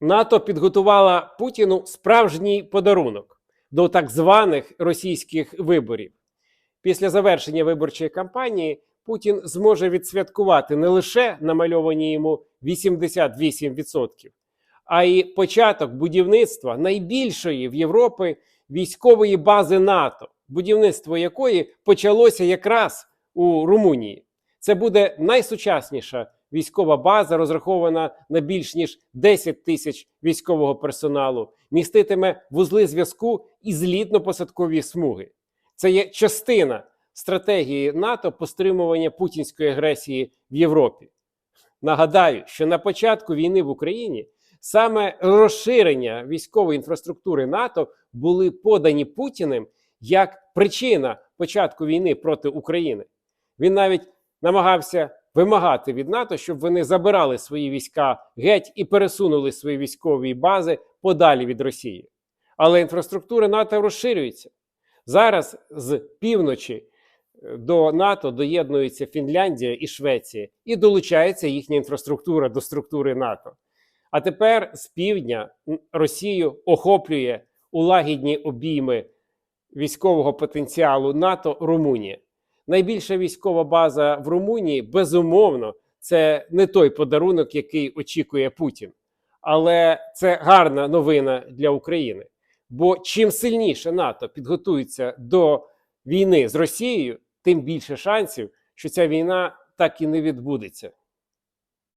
НАТО підготувала Путіну справжній подарунок до так званих російських виборів. Після завершення виборчої кампанії Путін зможе відсвяткувати не лише намальовані йому 88%, а й початок будівництва найбільшої в Європі військової бази НАТО, будівництво якої почалося якраз у Румунії. Це буде найсучасніша військова база, розрахована на більш ніж 10 тисяч військового персоналу, міститиме вузли зв'язку і злітно-посадкові смуги. Це є частина стратегії НАТО по стримуванню путінської агресії в Європі. Нагадаю, що на початку війни в Україні саме розширення військової інфраструктури НАТО були подані Путіним як причина початку війни проти України. Він навіть намагався вимагати від НАТО, щоб вони забирали свої війська геть і пересунули свої військові бази подалі від Росії. Але інфраструктура НАТО розширюється. Зараз з півночі е, до НАТО доєднуються Фінляндія і Швеція, і долучається їхня інфраструктура до структури НАТО. А тепер з півдня Росію охоплює у лагідні обійми військового потенціалу НАТО Румунія. Найбільша військова база в Румунії, безумовно, це не той подарунок, який очікує Путін. Але це гарна новина для України. Бо чим сильніше НАТО підготується до війни з Росією, тим більше шансів, що ця війна так і не відбудеться.